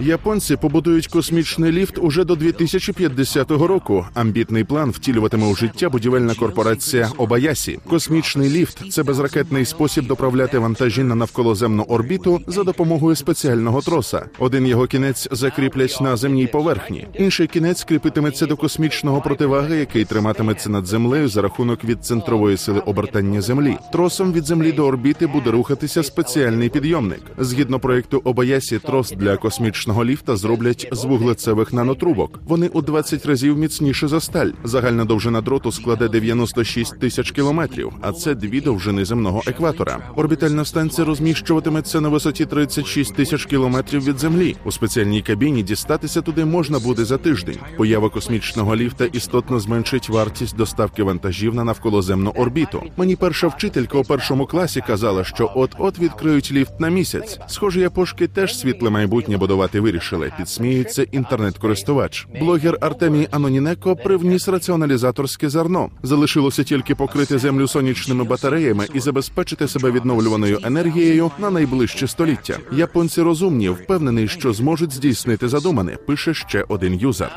Японці побудують космічний ліфт уже до 2050 року. Амбітний план втілюватиме у життя будівельна корпорація Обаясі. Космічний ліфт це безракетний спосіб доправляти вантажі на навколоземну орбіту за допомогою спеціального троса. Один його кінець закріплять на земній поверхні, інший кінець кріпитиметься до космічного противаги, який триматиметься над землею за рахунок від центрової сили обертання землі. Тросом від землі до орбіти буде рухатися спеціальний підйомник. Згідно проекту Обаясі, трос для космічного ліфта зроблять з вуглецевих нанотрубок. Вони у 20 разів міцніше за сталь. Загальна довжина дроту складе 96 тисяч кілометрів, а це дві довжини земного екватора. Орбітальна станція розміщуватиметься на висоті 36 тисяч кілометрів від землі. У спеціальній кабіні дістатися туди можна буде за тиждень. Поява космічного ліфта істотно зменшить вартість доставки вантажів на навколоземну орбіту. Мені перша вчителька у першому класі казала, що от-от відкриють ліфт на місяць. Схоже, япошки теж світле майбутнє будувати вирішили. Підсміюється інтернет-користувач. Блогер Артемій Анонінеко привніс раціоналізаторське зерно. Залишилося тільки покрити землю сонячними батареями і забезпечити себе відновлюваною енергією на найближче століття. Японці розумні, впевнений, що зможуть здійснити задумане. Пише ще один юзер.